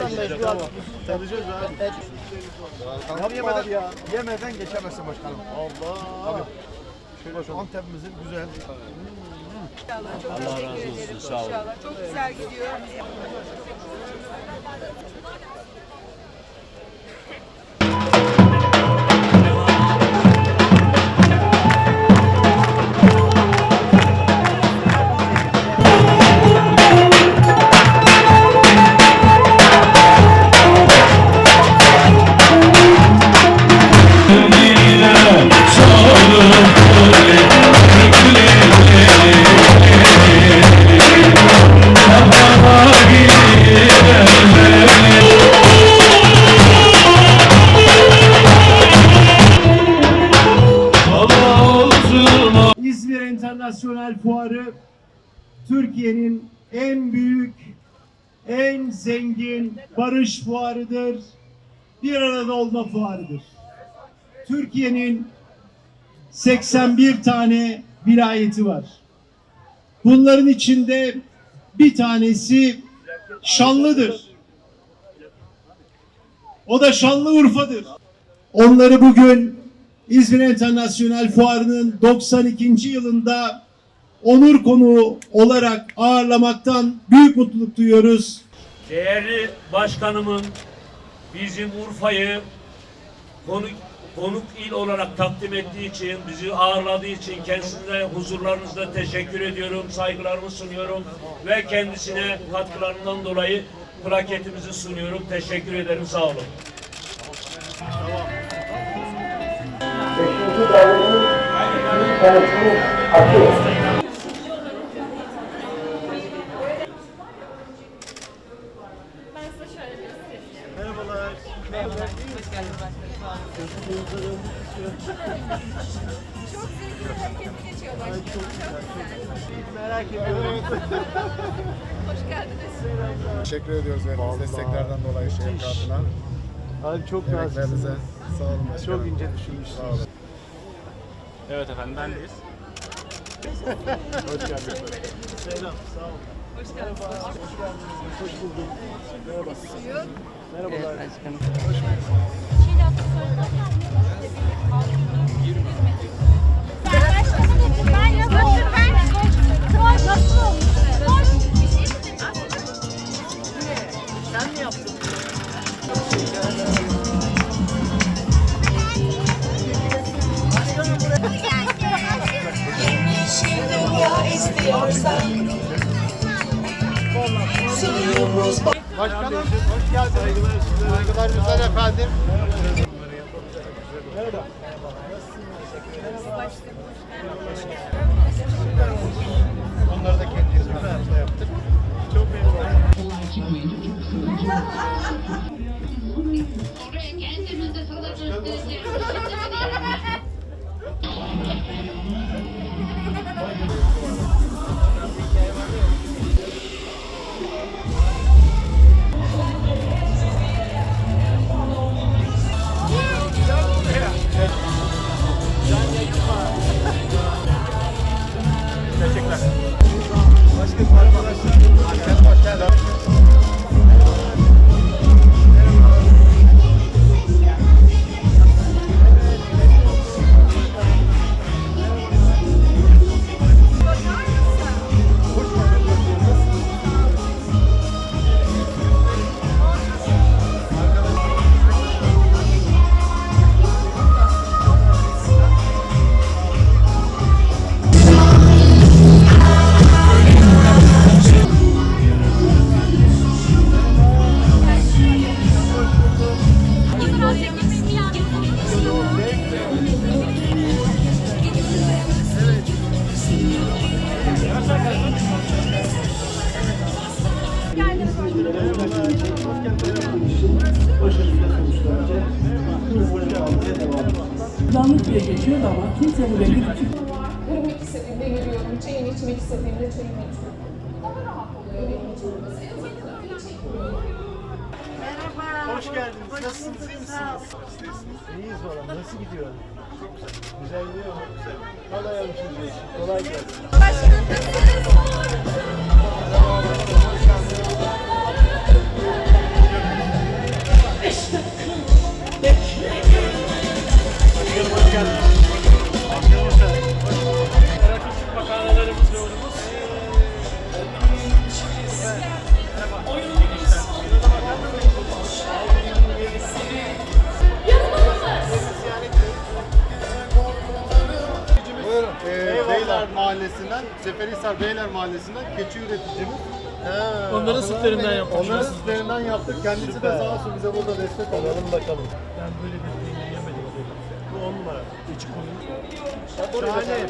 Tabii abi. Tadacağız abi. Tabii yemeden, yemeden geçemezsin başkanım. Allah. Şöyle Antep'imizin güzel. İnşallah çok teşekkür ederim. İnşallah çok güzel gidiyor. Enternasyonel Fuarı Türkiye'nin en büyük, en zengin barış fuarıdır. Bir arada olma fuarıdır. Türkiye'nin 81 tane vilayeti var. Bunların içinde bir tanesi Şanlı'dır. O da Şanlıurfa'dır. Onları bugün İzmir Enternasyonel Fuarı'nın 92. yılında onur konuğu olarak ağırlamaktan büyük mutluluk duyuyoruz. Değerli başkanımın bizim Urfa'yı konuk, konuk il olarak takdim ettiği için, bizi ağırladığı için kendisine huzurlarınızda teşekkür ediyorum, saygılarımı sunuyorum ve kendisine katkılarından dolayı plaketimizi sunuyorum. Teşekkür ederim, sağ olun. Beşinci şöyle göstereyim. Merhabalar. Merhabalar. Hoş geldiniz Çok zevkli ve hareketli geçiyor başkanım. Çok güzel. Merak ediyorum. Hoş geldiniz. Teşekkür ediyoruz verdiğiniz desteklerden dolayı şehir kartına. Abi çok naziksiniz. sağ olun başkanım. Çok ince Sağ düşünmüşsünüz. olun. Evet efendim bendeyiz. Hoş geldiniz. Selam. Sağ olun. Hoş geldiniz. Hoş bulduk. Merhaba. Merhabalar. Ben Başkanım hoş geldiniz. Saygılar güzel efendim. Merhaba. Onları da kendi hizmetimizde yaptık. Çok memnun oldum. Oraya kendimizde sana Danlık diye geçiyordu ama kimse buraya gidip Yürümek istediğimde yürüyorum. Çayını içmek istediğimde çayımı içiyorum. Daha rahat oluyor benim için. Öyle çekmiyorum. Hoş geldiniz. Nasılsınız? İyi misiniz? İyiyiz valla. Nasıl gidiyor? Çok güzel. Güzel gidiyor mu? Güzel. Kolay gelsin. Kolay gelsin. Başkanım nasılsınız? Ee, Beyler Mahallesi'nden, Seferihisar Beyler Mahallesi'nden keçi üreticimiz. Ee, Onların sütlerinden yaptık. Onların sütlerinden yaptık. Kendisi de sağ olsun bize burada destek oldu. Bakalım. Ben böyle bir on numara. İçi koyun. Şahane.